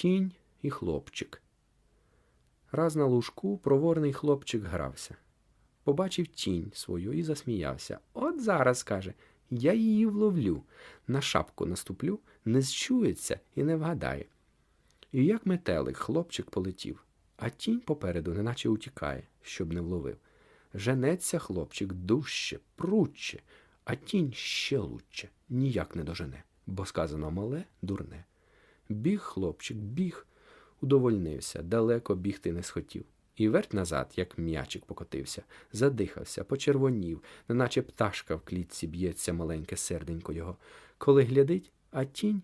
Тінь і хлопчик. Раз на лужку проворний хлопчик грався. Побачив тінь свою і засміявся. От зараз, каже, я її вловлю, на шапку наступлю, не зчується і не вгадає. І як метелик хлопчик полетів, а тінь попереду неначе утікає, щоб не вловив. Женеться хлопчик дужче, пручче, а тінь ще лучче, ніяк не дожене, бо сказано мале дурне. Біг хлопчик, біг, удовольнився, далеко бігти не схотів. І верть назад, як м'ячик покотився, задихався, почервонів, неначе пташка в клітці б'ється маленьке серденько його. Коли глядить, а тінь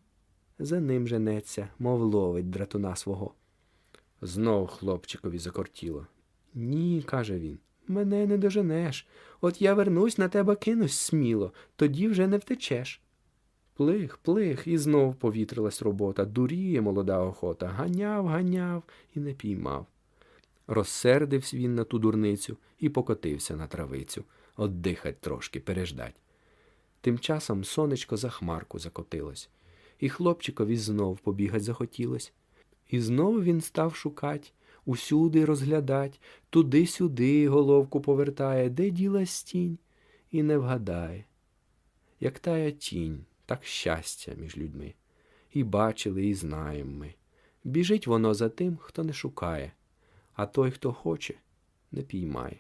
за ним женеться, мов ловить дратуна свого. Знов хлопчикові закортіло. Ні, каже він, мене не доженеш. От я вернусь на тебе кинусь сміло, тоді вже не втечеш. Плих, плих, і знов повітрилась робота, дуріє молода охота, ганяв, ганяв і не піймав. Розсердився він на ту дурницю і покотився на травицю, отдихать трошки, переждать. Тим часом сонечко за хмарку закотилось, і хлопчикові знов побігать захотілось. І знов він став шукать, усюди розглядать, туди-сюди головку повертає, де ділась тінь, і не вгадає. Як тая тінь, так щастя між людьми. І бачили, і знаємо ми. Біжить воно за тим, хто не шукає, а той, хто хоче, не піймає.